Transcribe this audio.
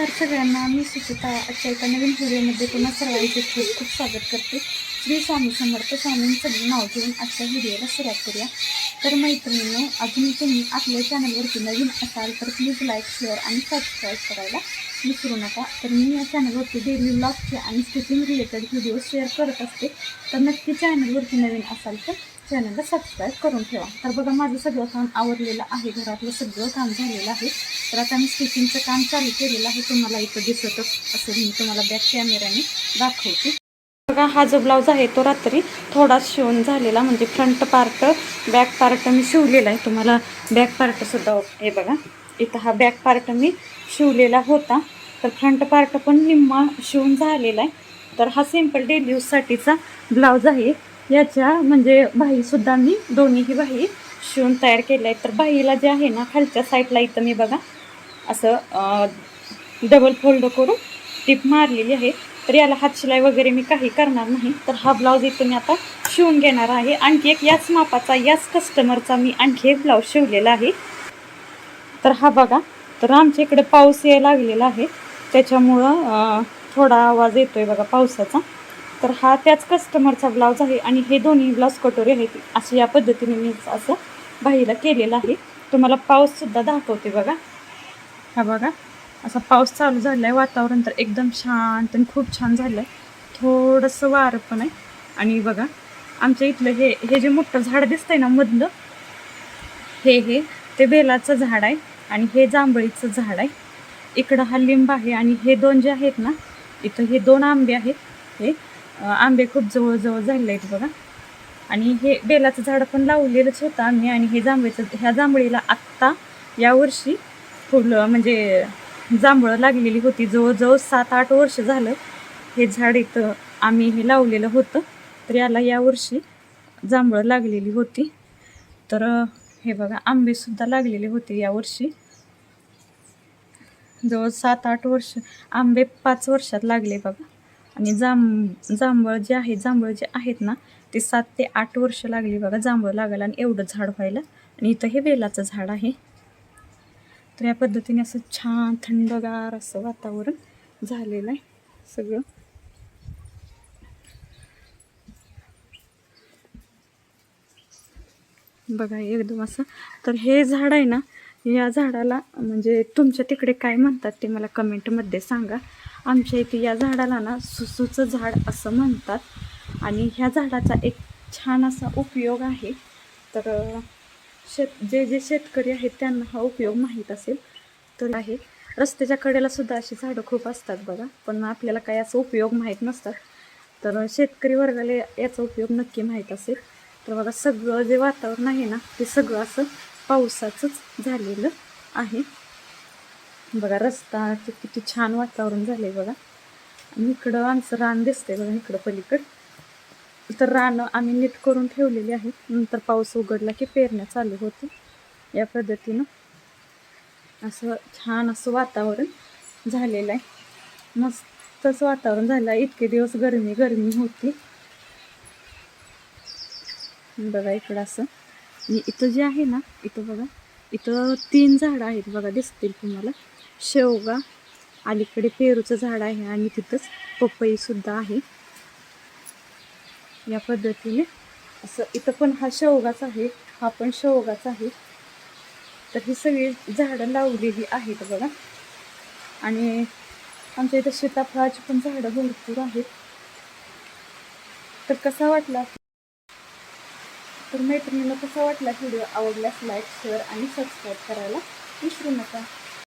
नमस्कार सगळ्यांना. मी सुचिता आजच्या एका नवीन व्हिडिओमध्ये पुन्हा सर्वांचे खूप खूप स्वागत करते. श्री स्वामी समर्थ स्वामींचं नाव घेऊन आजच्या व्हिडिओला सुरुवात करूया. तर मैत्रिणींनो अजून तुम्ही आपल्या चॅनलवरती नवीन असाल तर प्लीज लाईक शेअर आणि सबस्क्राईब करायला विसरू नका. तर मी या चॅनलवरती डेली ब्लॉगचे आणि स्टिचिंग रिलेटेड व्हिडिओ शेअर करत असते. तर नक्की चॅनलवरती नवीन असाल तर चॅनलला सबस्क्राईब करून ठेवा. तर बघा माझं सगळं काम आवरलेलं आहे. घरातलं सगळं काम झालेलं आहे. तर आता मी स्टिचिंगचं काम चालू केलेलं आहे. तुम्हाला इथं दिसतच असं मी तुम्हाला बॅक कॅमेऱ्याने दाखवते. बघा हा जो ब्लाऊज आहे तो रात्री थोडा शिवून झालेला. म्हणजे फ्रंट पार्ट बॅक पार्ट मी शिवलेला आहे. तुम्हाला बॅक पार्ट सुद्धा हे बघा. इथं हा बॅक पार्ट मी शिवलेला होता. तर फ्रंट पार्ट पण निम्मा शिवून झालेला आहे. तर हा सिंपल डेली यूजसाठीचा ब्लाऊज आहे. याच्या म्हणजे बाहीसुद्धा मी दोन्हीही बाही शिवून तयार केल्या आहेत. तर बाहीला जे आहे ना खालच्या साईडला इथं मी बघा असं डबल फोल्ड करून टीप मारलेली आहे. तर याला हातशिलाई वगैरे मी काही करणार नाही. तर हा ब्लाऊज इथं मी आता शिवून घेणार आहे. आणखी एक याच मापाचा याच कस्टमरचा मी आणखी एक ब्लाऊज शिवलेला आहे. तर हा बघा तर आमच्या इकडे पाऊस यायला लागलेला आहे. त्याच्यामुळं थोडा आवाज येतोय बघा पावसाचा. तर हा त्याच कस्टमरचा ब्लाऊज आहे आणि हे दोन्ही ब्लाऊज कटोरी आहेत. अशा या पद्धतीने मी असं बाईला केलेलं आहे. तुम्हाला पाऊससुद्धा दाखवते बघा. हा बघा. असा पाऊस चालू झाला आहे वातावरण तर एकदम शांत आणि खूप छान झालं आहे थोडंसं वारं पण आहे. आणि बघा आमच्या इथलं हे हे जे मोठं झाड दिसतंय ना मधलं हे हे ते बेलाचं झाड आहे आणि हे जांभळीचं झाड आहे. इकडं हा लिंब आहे आणि हे दोन जे आहेत ना इथं हे दोन आंबे आहेत. हे आंबे खूप जवळजवळ झालेले आहेत बघा. आणि हे बेलाचं झाड पण लावलेलंच होतं आम्ही आणि हे जांभळीचं ह्या जांभळीला आत्ता यावर्षी फुलं म्हणजे जांभळं लागलेली होती. जवळजवळ सात आठ वर्ष झालं हे झाड इथं आम्ही हे लावलेलं होतं. तर याला यावर्षी जांभळं लागलेली होती. तर हे बघा आंबेसुद्धा लागलेले होते यावर्षी जवळ सात आठ वर्ष आंबे पाच वर्षात लागले बघा. आणि जांब जांभळ जे आहे जांभळ जे आहेत ना ते सात ते आठ वर्ष लागली बघा जांभळ लागायला आणि एवढं झाड व्हायला. आणि इथं हे बेलाचं झाड आहे. तर या पद्धतीने असं छान थंडगार असं वातावरण झालेलं आहे सगळं. बघा एकदम असं. तर हे झाड आहे ना या झाडाला म्हणजे तुमच्या तिकडे काय म्हणतात ते मला कमेंटमध्ये सांगा. आमच्या इथे या झाडाला ना सुसूचं झाड असं म्हणतात. आणि ह्या झाडाचा एक छान असा उपयोग आहे. तर शेत जे जे शेतकरी आहेत त्यांना हा उपयोग माहीत असेल तर आहे. रस्त्याच्या कडेला सुद्धा अशी झाडं खूप असतात बघा पण आपल्याला काही असं उपयोग माहीत नसतात. तर शेतकरी वर्गाला याचा उपयोग नक्की माहीत असेल. तर बघा सगळं जे वातावरण आहे ना ते सगळं असं पावसाचंच झालेलं आहे. बघा रस्ता किती छान वातावरण झालं आहे बघा. आणि इकडं आमचं रान दिसतंय बघा इकडं पलीकड. तर रानं आम्ही नीट करून ठेवलेली आहेत. नंतर पाऊस उघडला की पेरण्या चालू होते या पद्धतीनं. असं छान असं वातावरण झालेलं आहे. मस्तच वातावरण झालं. आहे इतके दिवस गरमी गरमी होती. बघा इकडं असं. आणि इथं जे आहे ना इथं बघा इथं तीन झाडं आहेत बघा दिसतील तुम्हाला. शेवगा अलीकडे पेरूचं झाड आहे आणि तिथंच पपईसुद्धा आहे. या पद्धतीने असं इथं पण हा शेवगाच आहे हा पण शेवगाच आहे. तर ही सगळी झाडं लावलेली आहेत बघा. आणि आमच्या इथं सीताफळाची पण झाडं भरपूर आहेत. तर कसा वाटला? तर मैत्रिणीला कसा वाटला व्हिडिओ? आवडल्यास लाईक शेअर आणि सबस्क्राईब करायला विसरू नका.